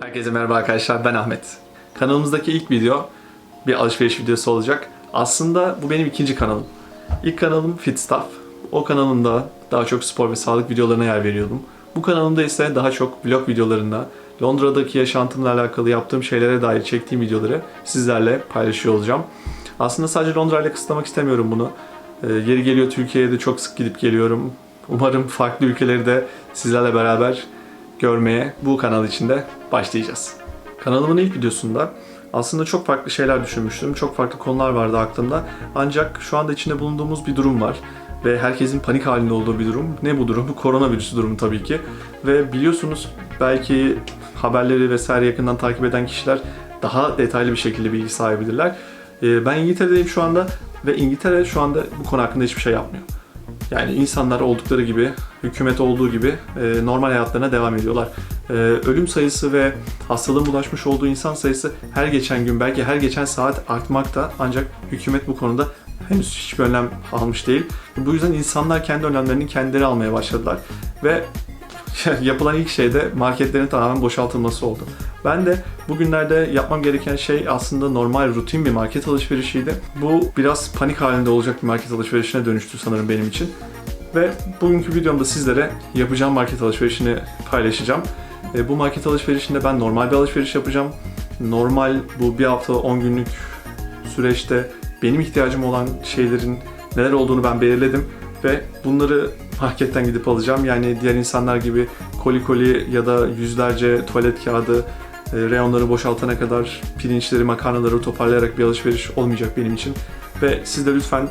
Herkese merhaba arkadaşlar ben Ahmet. Kanalımızdaki ilk video bir alışveriş videosu olacak. Aslında bu benim ikinci kanalım. İlk kanalım Fit Stuff. O kanalımda daha çok spor ve sağlık videolarına yer veriyordum. Bu kanalımda ise daha çok vlog videolarında Londra'daki yaşantımla alakalı yaptığım şeylere dair çektiğim videoları sizlerle paylaşıyor olacağım. Aslında sadece Londra ile kısıtlamak istemiyorum bunu. Ee, yeri geliyor Türkiye'ye de çok sık gidip geliyorum. Umarım farklı ülkeleri de sizlerle beraber görmeye bu kanal içinde başlayacağız. Kanalımın ilk videosunda aslında çok farklı şeyler düşünmüştüm. Çok farklı konular vardı aklımda. Ancak şu anda içinde bulunduğumuz bir durum var. Ve herkesin panik halinde olduğu bir durum. Ne bu durum? Bu koronavirüsü durumu tabii ki. Ve biliyorsunuz belki haberleri vesaire yakından takip eden kişiler daha detaylı bir şekilde bilgi sahibidirler. Ee, Ben İngiltere'deyim şu anda ve İngiltere şu anda bu konu hakkında hiçbir şey yapmıyor. Yani insanlar oldukları gibi, hükümet olduğu gibi e, normal hayatlarına devam ediyorlar. E, ölüm sayısı ve hastalığın bulaşmış olduğu insan sayısı her geçen gün, belki her geçen saat artmakta. Ancak hükümet bu konuda henüz hiçbir önlem almış değil. Bu yüzden insanlar kendi önlemlerini kendileri almaya başladılar. Ve yapılan ilk şey de marketlerin tamamen boşaltılması oldu. Ben de bugünlerde yapmam gereken şey aslında normal rutin bir market alışverişiydi. Bu biraz panik halinde olacak bir market alışverişine dönüştü sanırım benim için. Ve bugünkü videomda sizlere yapacağım market alışverişini paylaşacağım. E, bu market alışverişinde ben normal bir alışveriş yapacağım. Normal bu bir hafta 10 günlük süreçte benim ihtiyacım olan şeylerin neler olduğunu ben belirledim ve bunları marketten gidip alacağım. Yani diğer insanlar gibi koli koli ya da yüzlerce tuvalet kağıdı e, reyonları boşaltana kadar pirinçleri, makarnaları toparlayarak bir alışveriş olmayacak benim için. Ve siz de lütfen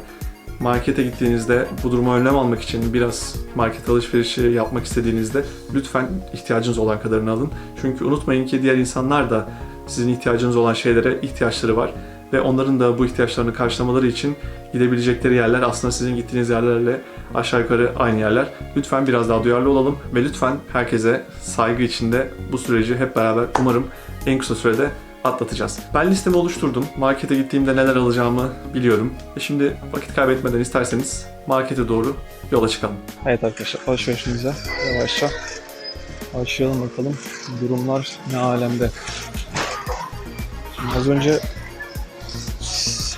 markete gittiğinizde bu duruma önlem almak için biraz market alışverişi yapmak istediğinizde lütfen ihtiyacınız olan kadarını alın. Çünkü unutmayın ki diğer insanlar da sizin ihtiyacınız olan şeylere ihtiyaçları var ve onların da bu ihtiyaçlarını karşılamaları için gidebilecekleri yerler aslında sizin gittiğiniz yerlerle aşağı yukarı aynı yerler. Lütfen biraz daha duyarlı olalım ve lütfen herkese saygı içinde bu süreci hep beraber umarım en kısa sürede atlatacağız. Ben listemi oluşturdum. Markete gittiğimde neler alacağımı biliyorum. Ve şimdi vakit kaybetmeden isterseniz markete doğru yola çıkalım. Evet arkadaşlar alışverişimize yavaşça başlayalım bakalım. Durumlar ne alemde. Şimdi az önce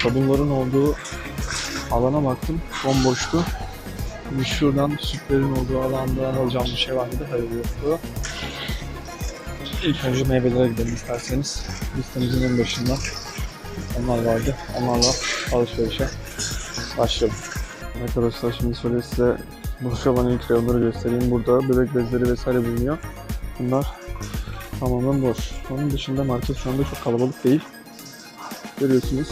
sabunların olduğu alana baktım. Bomboştu. Şimdi şuradan sütlerin olduğu alandan alacağım bir şey var mıydı? Hayır yoktu. İlk önce meyvelere gidelim isterseniz. Listemizin en başında onlar vardı. Onlarla alışverişe başlayalım. Arkadaşlar şimdi şöyle size boş olan ilk reyonları göstereyim. Burada bebek bezleri vesaire bulunuyor. Bunlar tamamen boş. Onun dışında market şu anda çok kalabalık değil. Görüyorsunuz.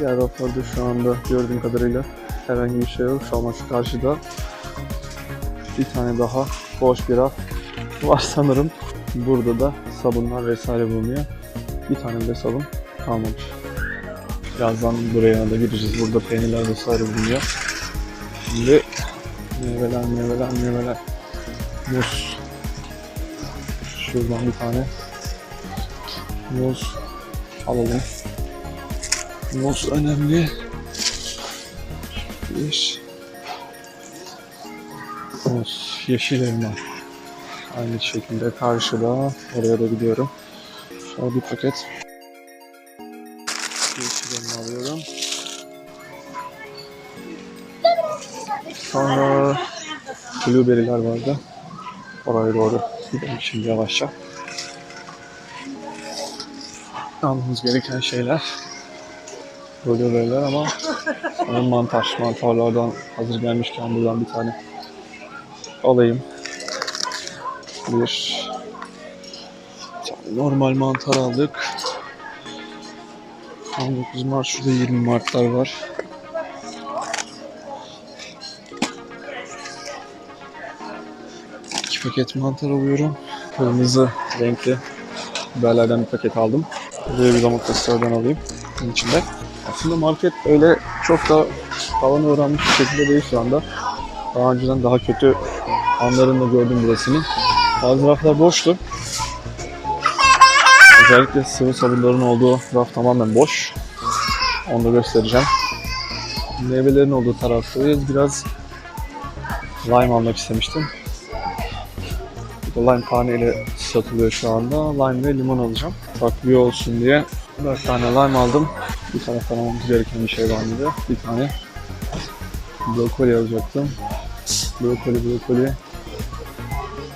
Diğer raflarda şu anda gördüğüm kadarıyla herhangi bir şey yok. Şu karşıda bir tane daha boş bir raf var sanırım. Burada da sabunlar vesaire bulunuyor. Bir tane de sabun kalmamış. Birazdan buraya da gireceğiz. Burada peynirler vesaire bulunuyor. Şimdi meyveler, meyveler, meyveler. Muz. Şuradan bir tane muz alalım. Muz önemli. Bir. Muz, yeşil elma. Aynı şekilde karşıda. Oraya da gidiyorum. Şöyle bir paket. Yeşil elma alıyorum. Sonra blueberry'ler vardı. Oraya doğru gidelim şimdi yavaşça. Almamız gereken şeyler blueberry'ler ama sanırım mantar. Mantarlardan hazır gelmişken buradan bir tane alayım. Bir, normal mantar aldık. 19 Mart şurada 20 Mart'lar var. İki paket mantar alıyorum. Kırmızı renkli biberlerden bir paket aldım. Buraya bir domateslerden alayım. Bunun içinde. Aslında market öyle çok da tavan uğranmış bir şekilde değil şu anda. Daha önceden daha kötü anlarını da gördüm burasının. Bazı raflar boştu. Özellikle sıvı sabunların olduğu raf tamamen boş. Onu da göstereceğim. Meyvelerin olduğu taraftayız. Biraz lime almak istemiştim. Burada lime taneyle satılıyor şu anda. Lime ve limon alacağım. Takviye olsun diye 4 tane lime aldım. Bir taraftan almamız gereken bir şey var mıydı? Bir tane brokoli alacaktım. Brokoli, brokoli.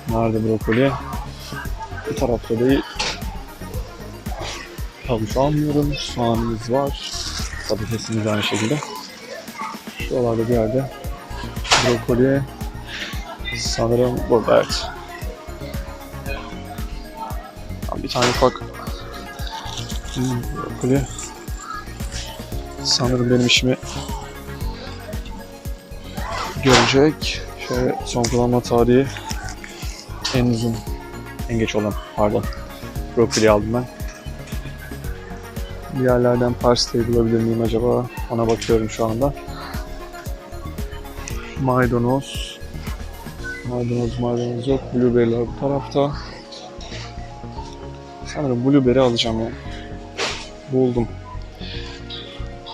Nerede brokoli? Bu tarafta değil. Havuç almıyorum. Soğanımız var. Patatesimiz aynı şekilde. Şuralarda bir yerde brokoli sanırım burada evet. Bir tane ufak hmm, brokoli sanırım benim işimi görecek. Şöyle son kullanma tarihi en uzun, en geç olan pardon. Brokoli aldım ben. Bir yerlerden parsley bulabilir miyim acaba? Ona bakıyorum şu anda. Maydanoz. Maydanoz maydanoz yok. Blueberry'ler bu tarafta. Sanırım blueberry alacağım ya. Buldum.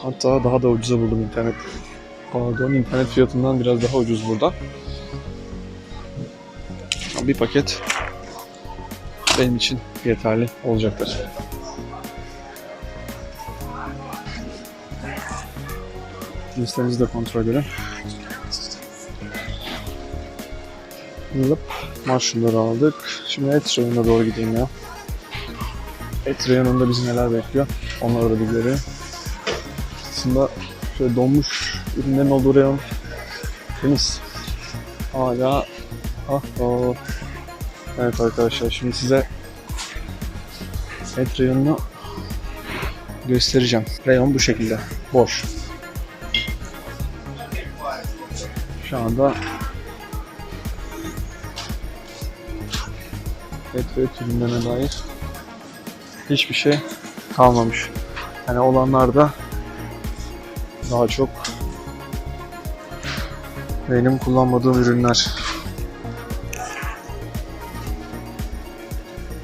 Hatta daha da ucuza buldum internet. Pardon internet fiyatından biraz daha ucuz burada. Bir paket benim için yeterli olacaktır. Listemizi de kontrol edelim. Lıp, mushroomları aldık. Şimdi et reyonuna doğru gideyim ya. Et reyonunda bizi neler bekliyor? Onları da bir görelim. Aslında şöyle donmuş ürünlerin olduğu reyon temiz. Hala ah oh. Evet arkadaşlar şimdi size et reyonunu göstereceğim. Reyon bu şekilde. Boş. Şu anda et ve et ürünlerine dair hiçbir şey kalmamış. Yani olanlar da daha çok benim kullanmadığım ürünler.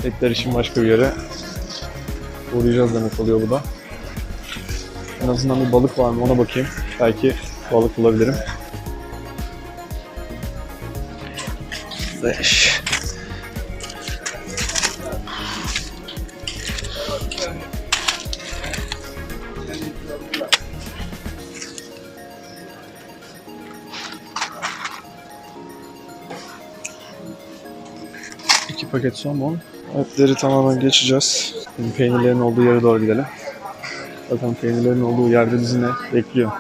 Etler için başka bir yere uğrayacağız demek oluyor bu da. En azından bir balık var mı ona bakayım. Belki balık bulabilirim. 5 paket somon. Etleri tamamen geçeceğiz. Şimdi peynirlerin olduğu yere doğru gidelim. Zaten peynirlerin olduğu yerde bizi ne bekliyor.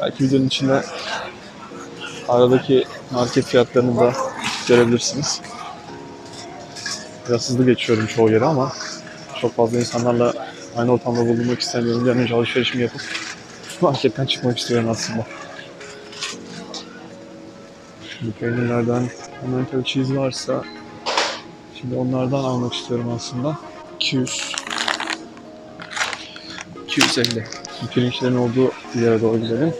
Belki videonun içinde aradaki market fiyatlarını da görebilirsiniz. Biraz hızlı geçiyorum çoğu yere ama çok fazla insanlarla aynı ortamda bulunmak istemiyorum. Önce alışverişimi yapıp marketten çıkmak istiyorum aslında. Peynirlerden Emmental cheese varsa şimdi onlardan almak istiyorum aslında. 200 250 pirinçlerin olduğu bir yere doğru gidelim.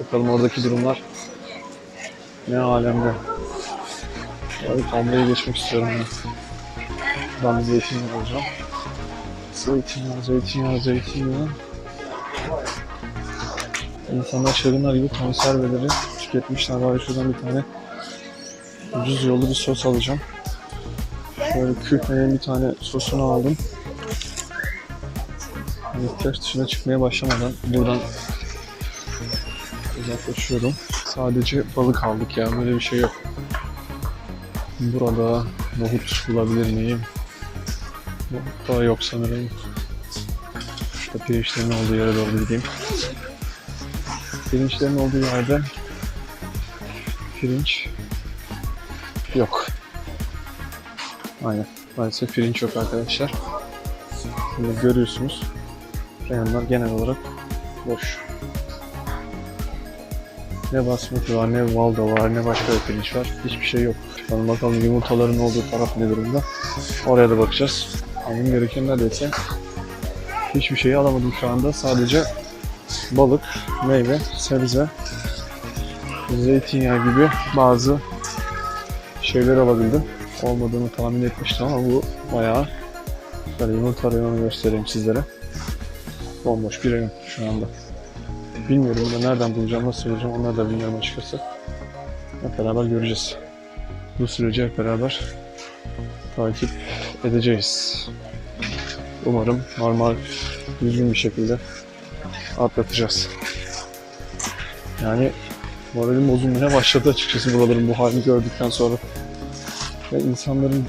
Bakalım oradaki durumlar ne alemde. Abi kamlayı geçmek istiyorum ben. Bir zeytinyağı alacağım. Zeytinyağı, zeytinyağı, zeytinyağı. İnsanlar çılgınlar gibi konserveleri tüketmişler. Bari şuradan bir tane ucuz yollu bir sos alacağım. Şöyle küfmenin bir tane sosunu aldım. İhtiyaç dışına çıkmaya başlamadan buradan uzaklaşıyorum. Sadece balık aldık ya böyle bir şey yok. Burada nohut bulabilir miyim? Nohut da yok sanırım. Şurada pirinçlerin olduğu yere doğru gideyim. Pirinçlerin olduğu yerde pirinç yok. Aynen. Maalesef pirinç yok arkadaşlar. Şimdi görüyorsunuz. Reyonlar genel olarak boş. Ne basmati var, ne valda var, ne başka bir pirinç var. Hiçbir şey yok. Bakalım bakalım yumurtaların olduğu taraf ne durumda. Oraya da bakacağız. Almam gereken neredeyse hiçbir şeyi alamadım şu anda. Sadece balık, meyve, sebze, zeytinyağı gibi bazı şeyler alabildim. Olmadığını tahmin etmiştim ama bu bayağı böyle yumurta reyonu göstereyim sizlere. Bomboş bir reyon şu anda. bilmiyorum da nereden bulacağım, nasıl bulacağım onları da bilmiyorum açıkçası. Hep beraber göreceğiz. Bu süreci hep beraber takip edeceğiz. Umarım normal, düzgün bir şekilde atlatacağız. Yani moralim bozulmaya başladı açıkçası buraların bu halini gördükten sonra. Ve insanların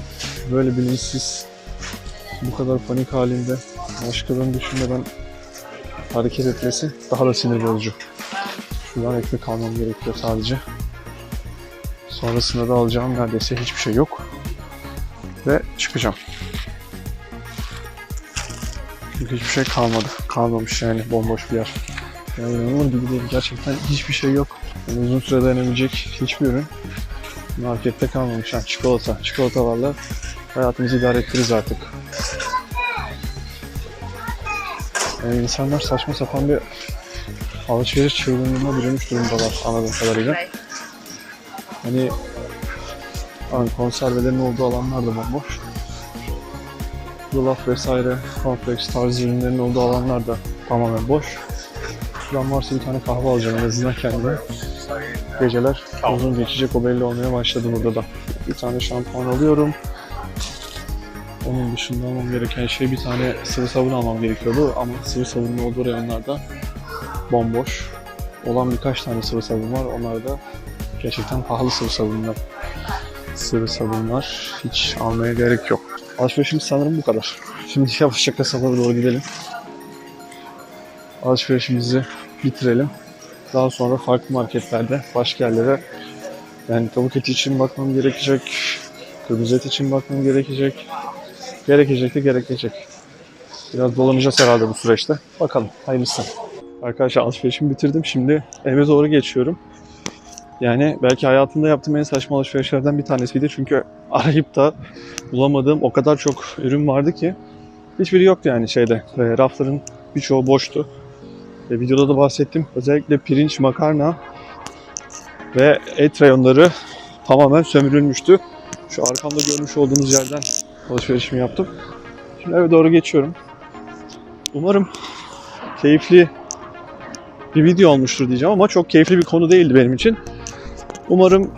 böyle bilinçsiz, bu kadar panik halinde, başkalarını düşünmeden hareket etmesi daha da sinir bozucu. Şuradan ekmek almam gerekiyor sadece. Sonrasında da alacağım neredeyse hiçbir şey yok. Ve çıkacağım. Çünkü hiçbir şey kalmadı. Kalmamış yani bomboş bir yer. Yani inanılır gibi değil. Gerçekten hiçbir şey yok. Yani uzun süre dayanabilecek hiçbir ürün markette kalmamış. Yani çikolata. Çikolatalarla hayatımızı idare ettiririz artık. Yani insanlar saçma sapan bir alışveriş çılgınlığına bürünmüş durumdalar anladığım kadarıyla. Hani hani konservelerin olduğu alanlar da bomboş. Yulaf vesaire, kompleks tarzı ürünlerin olduğu alanlar da tamamen boş. Şuran varsa bir tane kahve alacağım en azından kendime. Geceler uzun geçecek o belli olmaya başladı burada da. Bir tane şampuan alıyorum. Onun dışında almam gereken şey bir tane sıvı sabun almam gerekiyordu ama sıvı sabunun olduğu reyonlarda bomboş. Olan birkaç tane sıvı sabun var. Onlar da gerçekten pahalı sıvı sabunlar. Sıvı sabunlar hiç almaya gerek yok. Alışverişimiz sanırım bu kadar. Şimdi yavaşça kasalara doğru gidelim. Alışverişimizi bitirelim. Daha sonra farklı marketlerde başka yerlere yani tavuk eti için bakmam gerekecek. Kırmızı et için bakmam gerekecek. Gerekecek de gerekecek. Biraz dolanacağız herhalde bu süreçte. Bakalım hayırlısı. Arkadaşlar alışverişimi bitirdim. Şimdi eve doğru geçiyorum. Yani belki hayatımda yaptığım en saçma alışverişlerden bir tanesiydi. Çünkü arayıp da bulamadığım o kadar çok ürün vardı ki hiçbiri yoktu yani şeyde. E, rafların birçoğu boştu. E, videoda da bahsettim. Özellikle pirinç, makarna ve et reyonları tamamen sömürülmüştü. Şu arkamda görmüş olduğunuz yerden alışverişimi yaptım. Şimdi eve doğru geçiyorum. Umarım keyifli bir video olmuştur diyeceğim ama çok keyifli bir konu değildi benim için. Umarım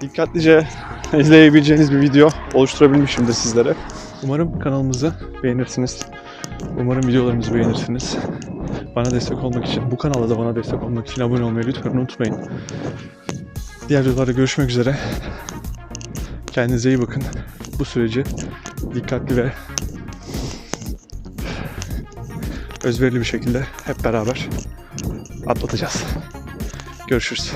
dikkatlice izleyebileceğiniz bir video oluşturabilmişimdir sizlere. Umarım kanalımızı beğenirsiniz. Umarım videolarımızı beğenirsiniz. Bana destek olmak için, bu kanala da bana destek olmak için abone olmayı lütfen unutmayın. Diğer videolarda görüşmek üzere. Kendinize iyi bakın. Bu süreci dikkatli ve özverili bir şekilde hep beraber atlatacağız. Görüşürüz.